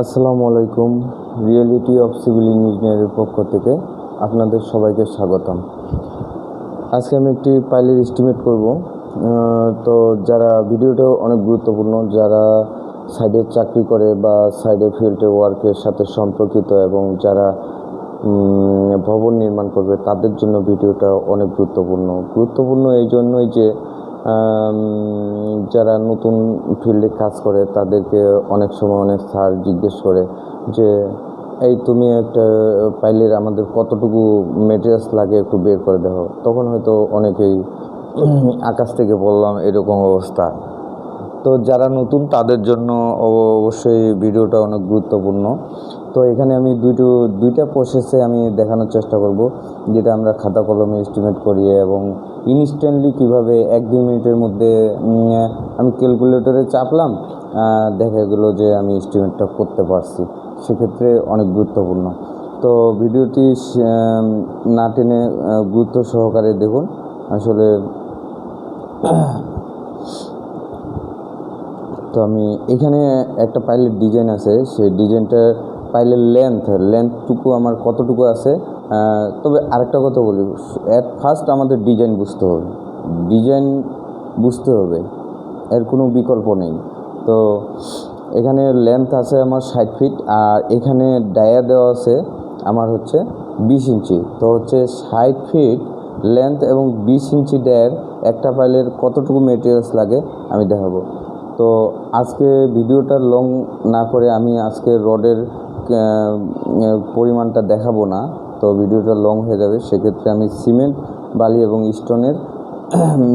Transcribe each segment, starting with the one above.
আসসালামু আলাইকুম reality of civil ইঞ্জিনিয়ারের পক্ষ থেকে আপনাদের সবাইকে স্বাগতম। আজকে আমি একটি পাইলের এস্টিমেট করব। তো যারা ভিডিওটা অনেক গুরুত্বপূর্ণ, যারা সাইডে চাকরি করে বা সাইডে ফিল্ডে ওয়ার্কের সাথে সম্পর্কিত এবং যারা ভবন নির্মাণ করবে, তাদের জন্য ভিডিওটা অনেক গুরুত্বপূর্ণ। গুরুত্বপূর্ণ এই জন্যই যে যারা নতুন ফিল্ডে কাজ করে তাদেরকে অনেক সময় অনেক স্যার জিজ্ঞেস করে যে এই তুমি একটা পাইলের আমাদের কতটুকু মেটেরিয়ালস লাগে একটু বের করে দেখো তখন হয়তো অনেকেই আকাশ থেকে বললাম এরকম অবস্থা। তো যারা নতুন, তাদের জন্য অব- অবশ্যই ভিডিওটা অনেক গুরুত্বপূর্ণ। তো এখানে আমি দুটো দুইটা প্রসেসে আমি দেখানোর চেষ্টা করব, যেটা আমরা খাতা কলমে এস্টিমেট করি এবং ইনস্ট্যান্টলি কীভাবে এক, দুই মিনিটের মধ্যে আমি ক্যালকুলেটরে চাপলাম দেখা গেলো যে আমি এস্টিমেটটা করতে পারছি। সেক্ষেত্রে অনেক গুরুত্বপূর্ণ। তো ভিডিওটি না টেনে গুরুত্ব সহকারে দেখুন। আসলে তো আমি এখানে একটা পাইলের ডিজাইন আছে, সেই ডিজাইনটার পাইলের লেন্থ লেন্থটুকু আমার কতটুকু আছে তবে আরেকটা কথা বলি অ্যাট ফার্স্ট আমাদের ডিজাইন বুঝতে হবে ডিজাইন বুঝতে হবে, এর কোনো বিকল্প নেই। তো এখানে লেন্থ আছে আমার ষাট ফিট আর এখানে ডায়া দেওয়া আছে আমার হচ্ছে বিশ ইঞ্চি। তো হচ্ছে ষাট ফিট লেন্থ এবং বিশ ইঞ্চি ডায়ের একটা পাইলের কতটুকু মেটেরিয়ালস লাগে আমি দেখাবো। তো আজকে ভিডিওটা লং না করে আমি আজকে রডের পরিমাণটা দেখাবো না। তো ভিডিওটা লং হয়ে যাবে। সেক্ষেত্রে আমি সিমেন্ট, বালি এবং স্টোনের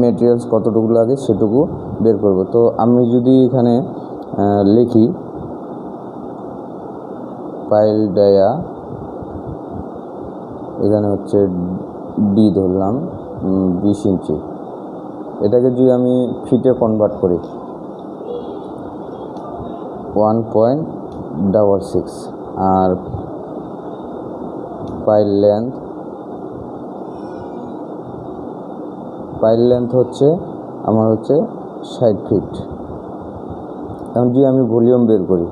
মেটেরিয়ালস কতটুকু লাগে সেটুকু বের করব। তো আমি যদি এখানে লিখি পাইল ডায়া এখানে হচ্ছে ডি ধরলাম বিশ ইঞ্চি। এটাকে যদি আমি ফিটে কনভার্ট করি। ওয়ান পয়েন্ট ডাবল সিক্স আর পাইল লেন্থ পাইল লেন্থ হচ্ছে আমার হচ্ছে ষাট ফিট এখন যদি আমি ভলিউম বের করি,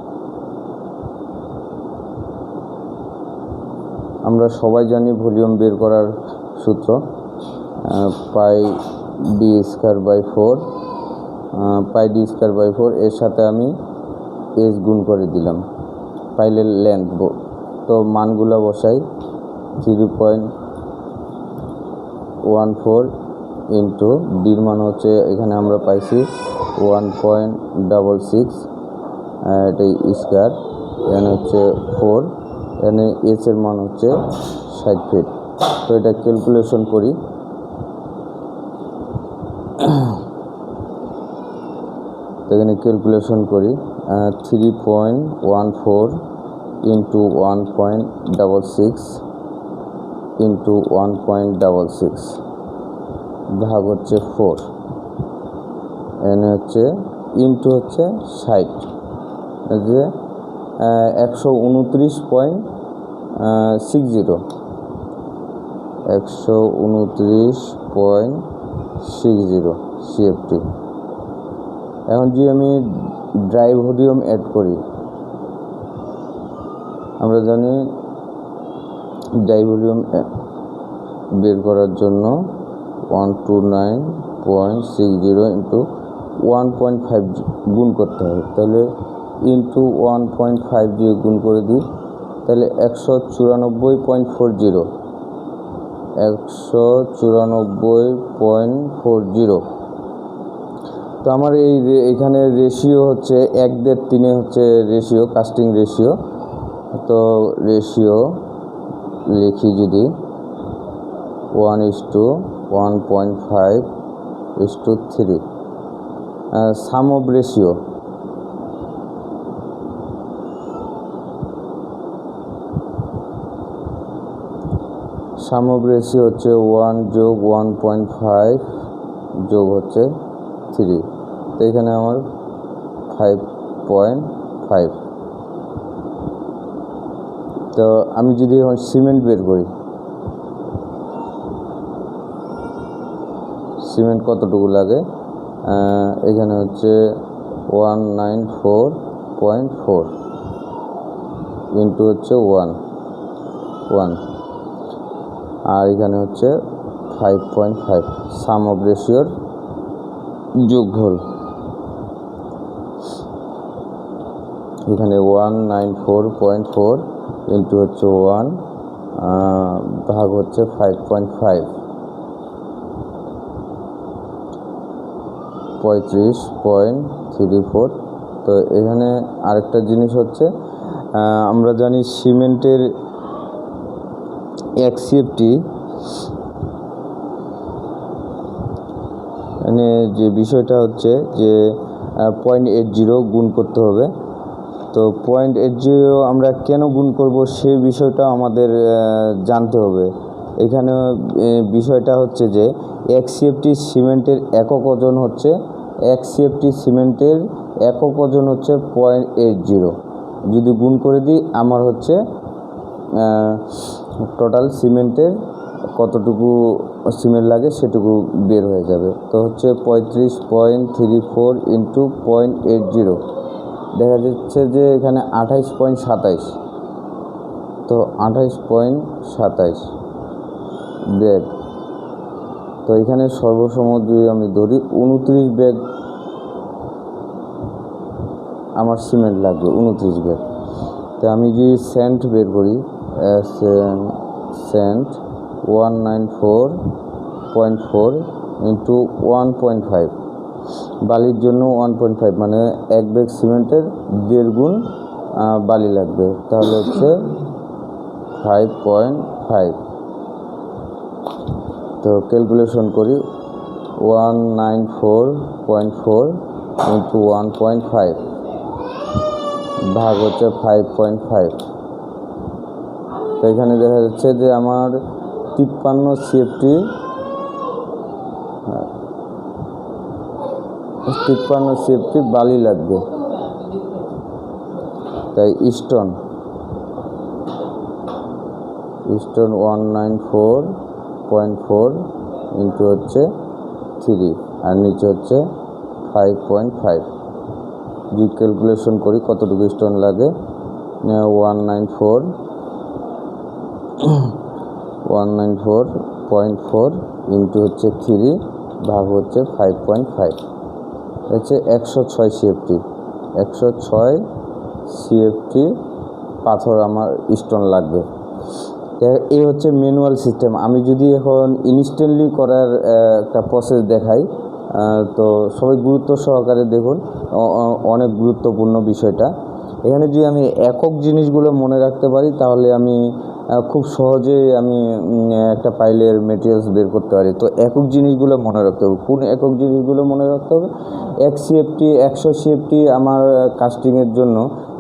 আমরা সবাই জানি ভলিউম বের করার সূত্র pi D square by four pi D square by four এর সাথে আমি এস গুণ করে দিলাম। পাইলের লেন্থ তো মানগুলো বসাই three point one four into ডির মান হচ্ছে এখানে আমরা পাইছি ওয়ান পয়েন্ট ডাবল সিক্স এটাই স্কোয়ার এখানে হচ্ছে ফোর এখানে এসের মান হচ্ছে ষাট ফিট তো এটা ক্যালকুলেশন করি। এখানে ক্যালকুলেশন করি। Three point one four into one point double six into one point double six ভাগ হচ্ছে ফোর এখানে হচ্ছে ইন্টু হচ্ছে ষাট. যে একশো উনত্রিশ পয়েন্ট সিক্স জিরো একশো উনত্রিশ পয়েন্ট সিক্স জিরো সিএফটি এখন যদি আমি ড্রাই ভলিউম অ্যাড করি, আমরা জানি ড্রাই ভলিউম বের করার জন্য one two nine point six zero into one point five গুণ করতে হবে। তাহলে into one point five zero গুণ করে দিই, তাহলে একশো চুরানব্বই পয়েন্ট ফোর জিরো একশো চুরানব্বই পয়েন্ট ফোর জিরো তো আমার এই এখানে রেশিও হচ্ছে এক দেড় তিনে হচ্ছে রেশিও কাস্টিং রেশিও তো রেশিও লিখি যদি one is to one point five is to three sum of ratio sum of ratio হচ্ছে ওয়ান যোগ ওয়ান পয়েন্ট ফাইভ যোগ হচ্ছে থ্রি। তো এখানে আমার ফাইভ পয়েন্ট ফাইভ তো আমি যদি এখন সিমেন্ট বের করি সিমেন্ট কতটুকু লাগে? এখানে হচ্ছে one nine four point four into হচ্ছে ওয়ান ওয়ান আর এখানে হচ্ছে five point five sum of রেশিওর যোগফল। এখানে one nine four point four into হচ্ছে ওয়ান ভাগ হচ্ছে ফাইভ পয়েন্ট ফাইভ পঁয়ত্রিশ পয়েন্ট থ্রি ফোর তো এখানে আরেকটা জিনিস হচ্ছে আমরা জানি সিমেন্টের এক সিএফটি মানে যে বিষয়টা হচ্ছে যে পয়েন্ট এইট জিরো গুণ করতে হবে। তো পয়েন্ট এইট জিরো আমরা কেন গুণ করব সেই বিষয়টা আমাদের জানতে হবে। এখানে বিষয়টা হচ্ছে যে, এক সিএফটি সিমেন্টের একক ওজন হচ্ছে, এক সিএফটি সিমেন্টের একক ওজন হচ্ছে পয়েন্ট এইট জিরো যদি গুণ করে দিই, আমার হচ্ছে টোটাল সিমেন্টের কতটুকু সিমেন্ট লাগে, সেটুকু বের হয়ে যাবে। তো হচ্ছে পঁয়ত্রিশ point three four into point eight zero. দেখা যাচ্ছে যে এখানে আঠাইশ পয়েন্ট সাতাইশ। তো আঠাইশ পয়েন্ট সাতাইশ। ব্যাগ। তো এখানে সর্বসময় যদি আমি ধরি, উনত্রিশ ব্যাগ আমার সিমেন্ট লাগবে, উনত্রিশ ব্যাগ। তো আমি যদি সেন্ট বের করি Saint one nine four point four into one point five বালির জন্য ওয়ান পয়েন্ট ফাইভ মানে এক ব্যাগ সিমেন্টের দেড় গুণ বালি লাগবে। তাহলে হচ্ছে ফাইভ পয়েন্ট ফাইভ তো ক্যালকুলেশন করি one nine four point four into one point five ভাগ হচ্ছে ফাইভ পয়েন্ট ফাইভ তো এখানে দেখা যাচ্ছে যে আমার তিপ্পান্ন সিএফটি। তিপ্পান্ন সিএফটি বালি লাগবে। তাই stone stone one nine four point four into হচ্ছে থ্রি আর নিচে হচ্ছে ফাইভ পয়েন্ট ফাইভ। যদি ক্যালকুলেশন করি কতটুকু স্টোন লাগে? One nine four one nine four point four into হচ্ছে থ্রি ভাগ হচ্ছে ফাইভ পয়েন্ট ফাইভ হচ্ছে একশো ছয় সিএফটি একশো ছয় সিএফটি পাথর আমার স্টোন লাগবে। এই হচ্ছে ম্যানুয়াল সিস্টেম আমি যদি এখন ইনস্ট্যান্টলি করার একটা প্রসেস দেখাই তো সবাই গুরুত্ব সহকারে দেখুন অনেক গুরুত্বপূর্ণ বিষয়টা। এখানে যদি আমি একক জিনিসগুলো মনে রাখতে পারি, তাহলে আমি খুব সহজেই আমি একটা পাইলের মেটেরিয়ালস বের করতে পারি। তো একক জিনিসগুলো মনে রাখতে হবে। কোন একক জিনিসগুলো মনে রাখতে হবে? এক সিএফটি একশো সিএফটি আমার কাস্টিংয়ের জন্য।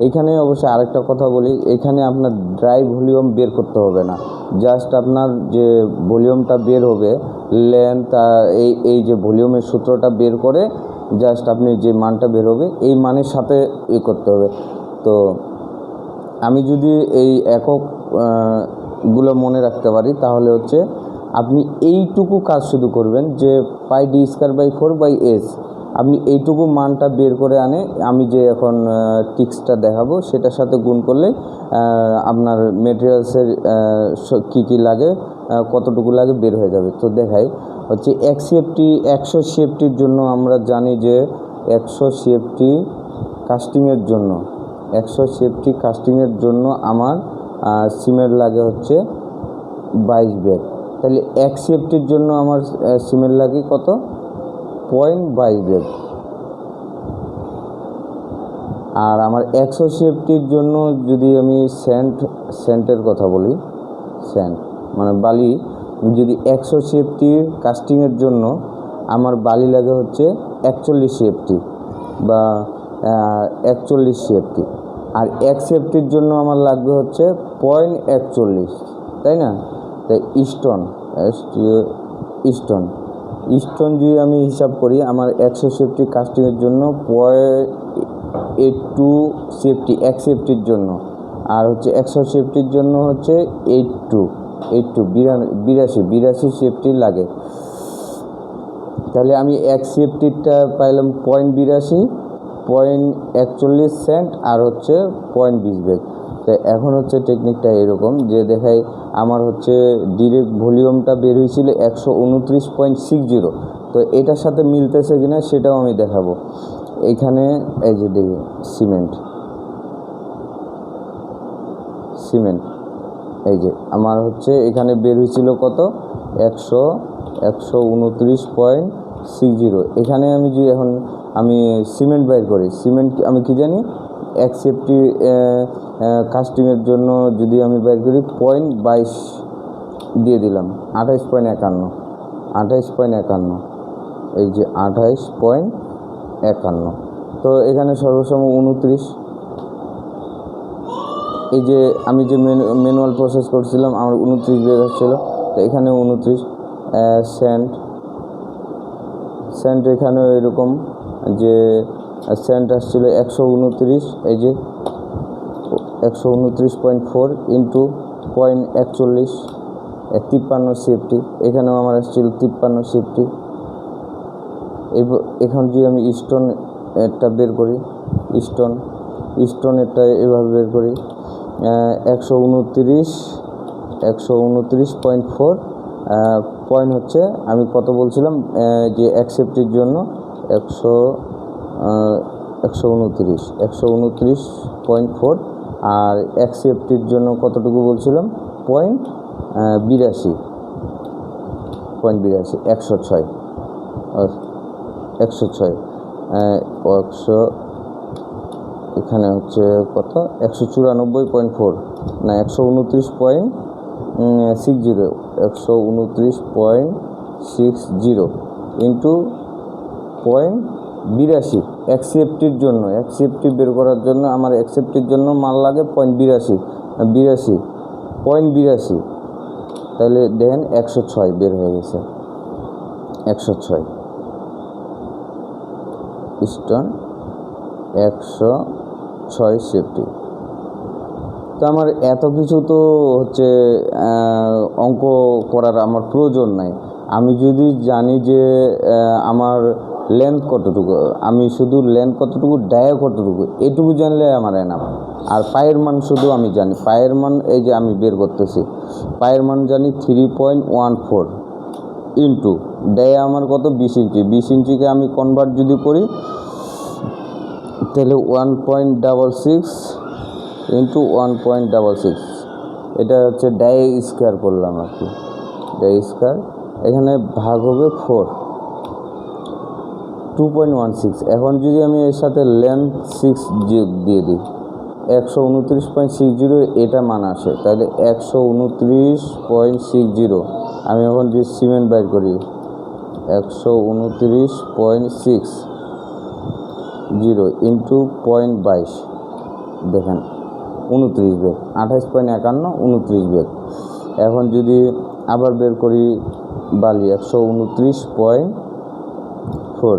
এখানে অবশ্যই আরেকটা কথা বলি, এখানে আপনার ড্রাই ভলিউম বের করতে হবে না। জাস্ট আপনার যে ভলিউমটা বের হবে লেন্থ এই এই যে ভলিউমের সূত্রটা বের করে জাস্ট আপনি যে মানটা বের হবে, এই মানের সাথে ই করতে হবে। তো আমি যদি এই এককগুলো মনে রাখতে পারি, তাহলে হচ্ছে আপনি এইটুকু কাজ শুধু করবেন যে pi D square by four by S. আপনি এইটুকু মানটা বের করে আনে, আমি যে এখন টিক্সটা দেখাবো, সেটার সাথে গুণ করলে আপনার মেটেরিয়ালসের কী কী লাগে কতটুকু লাগে বের হয়ে যাবে। তো দেখাই, হচ্ছে এক সিএফটি একশো সিএফটির জন্য আমরা জানি যে একশো সিএফটি কাস্টিংয়ের জন্য। একশো সেফটি কাস্টিংয়ের জন্য আমার সিমের লাগে হচ্ছে বাইশ ব্যাগ। তাহলে এক সেফটির জন্য আমার সিমের লাগে কত? পয়েন্ট বাইশ ব্যাগ। আর আমার একশো সেফটির জন্য যদি আমি সেন্ট, সেন্টের কথা বলি, সেন্ট মানে বালি, যদি একশো সেফটি কাস্টিংয়ের জন্য আমার বালি লাগে হচ্ছে একচল্লিশ সেফটি বা একচল্লিশ সেফটি। আর এক সেফটির জন্য আমার লাগবে হচ্ছে পয়েন্ট একচল্লিশ, তাই না? তাই স্টোন স্টোন স্টোন যদি আমি হিসাব করি, আমার একশো সেফটি কাস্টিংয়ের জন্য পয়েন্ট এইট টু সেফটি এক সেফটির জন্য। আর হচ্ছে একশো সেফটির জন্য হচ্ছে এইট টু এইট টু বিরাশি বিরাশি সেফটি লাগে। তাহলে আমি এক সেফটিরটা পাইলাম পয়েন্ট বিরাশি পয়েন্ট একচল্লিশ সেন্ট আর হচ্ছে পয়েন্ট বিশ ব্যাগ তো এখন হচ্ছে টেকনিকটা এরকম যে দেখাই আমার হচ্ছে ডিরেক্ট ভলিউমটা বের হয়েছিল একশো উনত্রিশ পয়েন্ট সিক্স জিরো। তো এটার সাথে মিলতেছে কিনা সেটাও আমি দেখাবো। এখানে এই যে দেখি, সিমেন্ট। সিমেন্ট। এই যে আমার হচ্ছে এখানে বের হয়েছিল কত? একশো একশো উনত্রিশ পয়েন্ট সিক্স জিরো। এখানে আমি যদি এখন আমি সিমেন্ট বাইর করি। সিমেন্ট আমি কি জানি? এক সেফটি কাস্টিংয়ের জন্য যদি আমি বাইর করি পয়েন্ট বাইশ দিয়ে দিলাম। আঠাইশ পয়েন্ট একান্ন। আঠাইশ পয়েন্ট একান্ন। এই যে আঠাইশ পয়েন্ট একান্ন। তো এখানে সর্বসম উনত্রিশ। এই যে আমি যে ম্যানুয়াল প্রসেস করছিলাম, আমার উনত্রিশ বের হচ্ছিল। তো এখানে উনত্রিশ সেন্ট সেন্ট এখানেও এরকম। যে সেন্ট আসছিল একশো উনত্রিশ, এই যে একশো উনত্রিশ পয়েন্ট ফোর ইন্টু পয়েন্ট একচল্লিশ তিপ্পান্ন সিএফটি এখানেও আমার আসছিল তিপ্পান্ন সিএফটি এখন যদি আমি স্টোন একটা বের করি স্টোন স্টোন একটা এভাবে বের করি একশো উনত্রিশ একশো উনত্রিশ পয়েন্ট ফোর পয়েন্ট হচ্ছে, আমি কত বলছিলাম যে অ্যাকসেপ্টির জন্য একশো একশো উনত্রিশ একশো উনত্রিশ পয়েন্ট ফোর আর অ্যাকসেপ্টির জন্য কতটুকু বলছিলাম? পয়েন্ট বিরাশি। পয়েন্ট বিরাশি, একশো ছয়। একশো ছয় একশো, এখানে হচ্ছে কত? একশো চুরানব্বই পয়েন্ট ফোর না, একশো উনত্রিশ পয়েন্ট সিক্স জিরো একশো উনত্রিশ point six zero into point বিরাশি অ্যাকসেপ্টির জন্য অ্যাকসেপ্টি বের করার জন্য আমার অ্যাকসেপ্টির জন্য মাল লাগে পয়েন্ট বিরাশি বিরাশি, পয়েন্ট বিরাশি। তাহলে দেখেন একশো ছয় বের হয়ে গেছে, একশো ছয়। স্টোন একশো ছয় সেফটি। তো আমার এত কিছু তো হচ্ছে অঙ্ক করার আমার প্রয়োজন নাই। আমি যদি জানি যে আমার লেন্থ কতটুকু? আমি শুধু লেন্থ কতটুকু ডায়া কতটুকু? এটুকু জানলে আমার এনাফ আর পায়ের মান শুধু আমি জানি। পায়ের মান এই যে আমি বের করতেছি। পায়ের মান জানি three point one four into dia আমার কত? বিশ ইঞ্চি। বিশ ইঞ্চিকে আমি কনভার্ট যদি করি, তাহলে one point double six into one point double six এটা হচ্ছে ডাই স্কোয়ার করলাম আর কি। ডাই স্কোয়ার এখানে ভাগ হবে four two point one six এখন যদি আমি এর সাথে লেন্থ সিক্স দিয়ে দিই, একশো উনত্রিশ পয়েন্ট সিক্স জিরো এটা মান আসে। তাহলে একশো উনত্রিশ পয়েন্ট সিক্স জিরো আমি এখন যদি সিমেন্ট বাইর করি, একশো উনত্রিশ point six zero into point বাইশ। দেখেন, উনত্রিশ বেগ, আঠাইশ পয়েন্ট একান্ন, উনত্রিশ বেগ। এখন যদি আবার বের করি বালি, একশো উনত্রিশ পয়েন্ট ফোর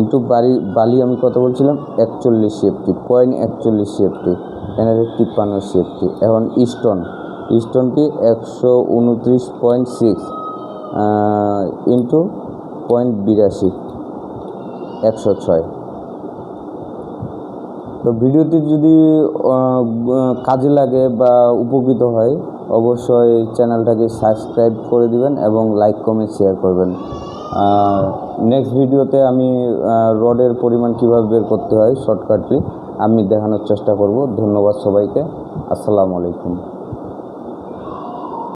ইন্টু বাড়ি, বালি আমি কত বলছিলাম? একচল্লিশ সেফটি পয়েন্ট একচল্লিশ সেফটি এখানে তিপ্পান্ন সেফটি এখন স্টোন স্টোন কি একশো উনত্রিশ পয়েন্ট সিক্স ইন্টু পয়েন্ট বিরাশি, একশো ছয়। তো ভিডিওটি যদি কাজে লাগে বা উপকৃত হয়, অবশ্যই চ্যানেলটাকে সাবস্ক্রাইব করে দিবেন এবং লাইক, কমেন্ট, শেয়ার করবেন। নেক্সট ভিডিওতে আমি রডের পরিমাণ কীভাবে বের করতে হয় শর্টকাটলি আমি দেখানোর চেষ্টা করব। ধন্যবাদ সবাইকে। আসসালামু আলাইকুম।